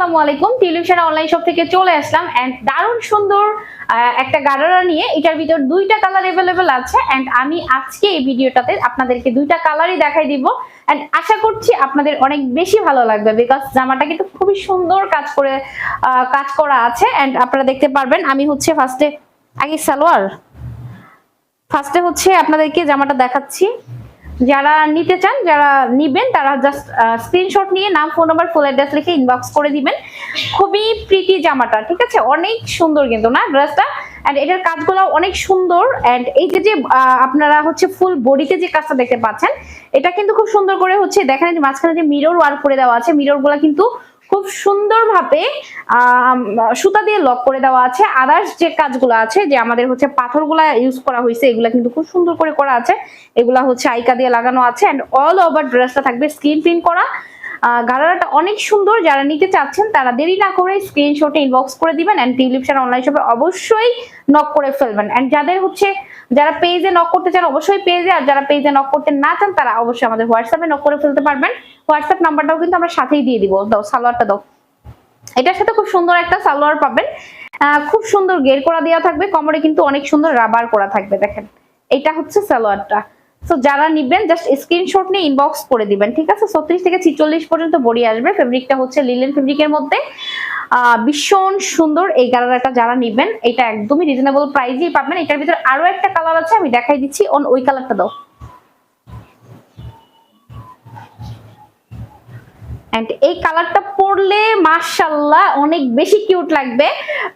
আসসালামু আলাইকুম। Online shop থেকে চলে আসলাম দারুণ সুন্দর একটা গাডারা নিয়ে। এটার ভিতর দুইটা কালার আছে আমি আজকে এই ভিডিওটাতে আপনাদেরকে দুইটা কালারই দেখাই দিব। আশা করছি আপনাদের অনেক বেশি ভালো লাগবে বিকজ জামাটা কিন্তু খুবই সুন্দর কাজ করে কাজ করা আছে এন্ড আপনারা দেখতে পারবেন। আমি হচ্ছে ফার্স্টে আগে সালোয়ার। ফার্স্টে হচ্ছে আপনাদেরকে জামাটা দেখাচ্ছি। যারা নিতে চান, যারা নিবেন, তারা জাস্ট স্ক্রিনশট নিয়ে নাম ফোন নাম্বার ফুল অ্যাড্রেস লিখে ইনবক্স করে দিবেন। খুবই প্রীতি জামাটা, ঠিক আছে? অনেক সুন্দর কিন্তু না ড্রেসটা? এন্ড এটার কাজগুলো অনেক সুন্দর। এন্ড এই যে যে আপনারা হচ্ছে ফুল বডিতে যে কাজটা দেখতে পাচ্ছেন, এটা কিন্তু খুব সুন্দর করে হচ্ছে, দেখেন যে মাঝখানে যে মিরর ওয়ার্ক করে দেওয়া আছে মিররগুলা কিন্তু খুব সুন্দরভাবে সুতা দিয়ে লক করে দেওয়া আছে। আদার্স যে কাজগুলো আছে যে আমাদের হচ্ছে পাথরগুলা ইউজ করা হয়েছে এগুলা কিন্তু খুব সুন্দর করে করা আছে। এগুলা হচ্ছে আইকা দিয়ে লাগানো আছে এন্ড অল ওভার ড্রেসটা থাকবে স্ক্রিন প্রিন্ট করা। আহ, গারারাটা অনেক সুন্দর যারা নিতে চাচ্ছেন তারা দেরি না করে স্ক্রিনশটে ইনবক্স করে দিবেন এন্ড টিউলিপশন অনলাইন শপে অবশ্যই নক করে ফেলবেন। এন্ড যাদের হচ্ছে যারা পেজে নক করতে চান অবশ্যই পেজে আর যারা পেজে নক করতে না চান তারা অবশ্যই আমাদের হোয়াটসঅ্যাপে নক করে ফেলতে পারবেন। হোয়াটসঅ্যাপ নাম্বারটাও কিন্তু আমরা সাথেই দিয়ে দিব। দাও, সালোয়ারটা দাও। এটার সাথে খুব সুন্দর একটা সালোয়ার পাবেন। খুব সুন্দর গের করা দেওয়া থাকবে, কোমরে কিন্তু অনেক সুন্দর রাবার করা থাকবে, দেখেন। এটা হচ্ছে সালোয়ারটা। সো যারা নিবেন জাস্ট স্ক্রিনশট নিয়ে ইনবক্স করে দিবেন, ঠিক আছে? ছত্রিশ থেকে ছিচল্লিশ পর্যন্ত বডি আসবে। ফেব্রিকটা হচ্ছে লিলেন ফেব্রিকের মধ্যে। ভীষণ সুন্দর এই কালারটা যারা নিবেন, এটা একদমই রিজনেবল প্রাইসেই পাবেন। এটার ভিতরে আরও একটা কালার আছে, আমি দেখাই দিচ্ছি। অন ওই কালারটা দাও। এন্ড এই কালারটা পরলে মাশাল্লাহ অনেক বেশি কিউট লাগবে।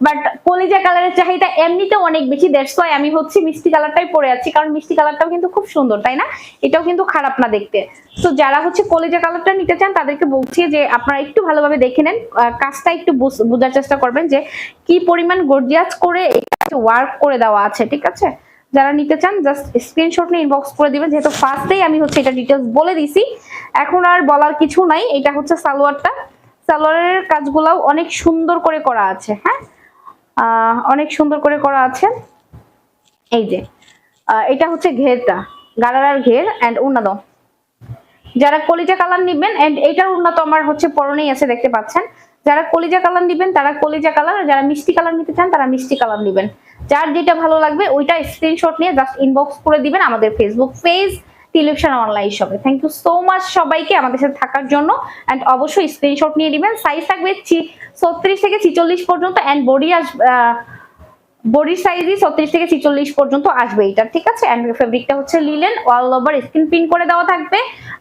বাট কলিজা কালারের চাহিদা এমনিতেও অনেক বেশি। ওয়াই আমি হচ্ছে মিষ্টি কালারটাই পরে আছি। কারণ মিষ্টি কালারটাও কিন্তু খুব সুন্দর, তাই না? এটাও কিন্তু খারাপ না দেখতে। তো যারা হচ্ছে কলিজা কালারটা নিতে চান, তাদেরকে বলছি যে আপনারা একটু ভালোভাবে দেখে নেন। কাজটা একটু বুঝ- বোঝার চেষ্টা করবেন যে কি পরিমাণ গর্জিয়াস করে ওয়ার্ক করে দেওয়া আছে, ঠিক আছে? যারা নিতে চান জাস্ট স্ক্রিনশট নিয়ে ইনবক্স করে দিবেন, যেহেতু ফার্স্টেই আমি হচ্ছে এটা ডিটেলস বলে দিছি। এখন আর বলার কিছু নাই, এটা হচ্ছে সালোয়ারটা। সালোয়ারের কাজগুলাও অনেক সুন্দর করে করা আছে হ্যাঁ? অনেক সুন্দর করে করা আছে। এই যে এটা হচ্ছে ঘেরটা গালারার ঘের অ্যান্ড উন্নাদ যারা কলিজা কালার নিবেন এন্ড এইটার উন্নত আমার হচ্ছে পরনেই আছে, দেখতে পাচ্ছেন। যারা কলিজা কালার নিবেন, তারা কলিজা কালার যারা মিষ্টি কালার নিতে চান, তারা মিষ্টি কালার নিবেন। যার যেটা ভালো লাগবে, ওইটা স্ক্রিনশট নিয়ে জাস্ট ইনবক্স করে দিবেন আমাদের ফেসবুক পেজ টেলিভিশন অনলাইন শপে থ্যাংক ইউ সো মাচ সবাইকে আমাদের সাথে থাকার জন্য। এন্ড অবশ্যই স্ক্রিনশট নিয়ে দিবেন সাইজ থাকবে ছত্রিশ থেকে ছিচল্লিশ পর্যন্ত এন্ড বডি আস বডি সাইজই ছত্রিশ থেকে ছিচল্লিশ পর্যন্ত আসবে এটা ঠিক আছে? এন্ড ফেব্রিকটা হচ্ছে linen all over screen print করে দেওয়া থাকবে।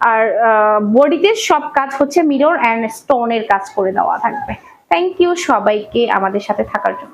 আর বডিতে সব কাজ হচ্ছে মিরর অ্যান্ড স্টোনের কাজ করে দেওয়া থাকবে। থ্যাংক ইউ সবাইকে আমাদের সাথে থাকার জন্য।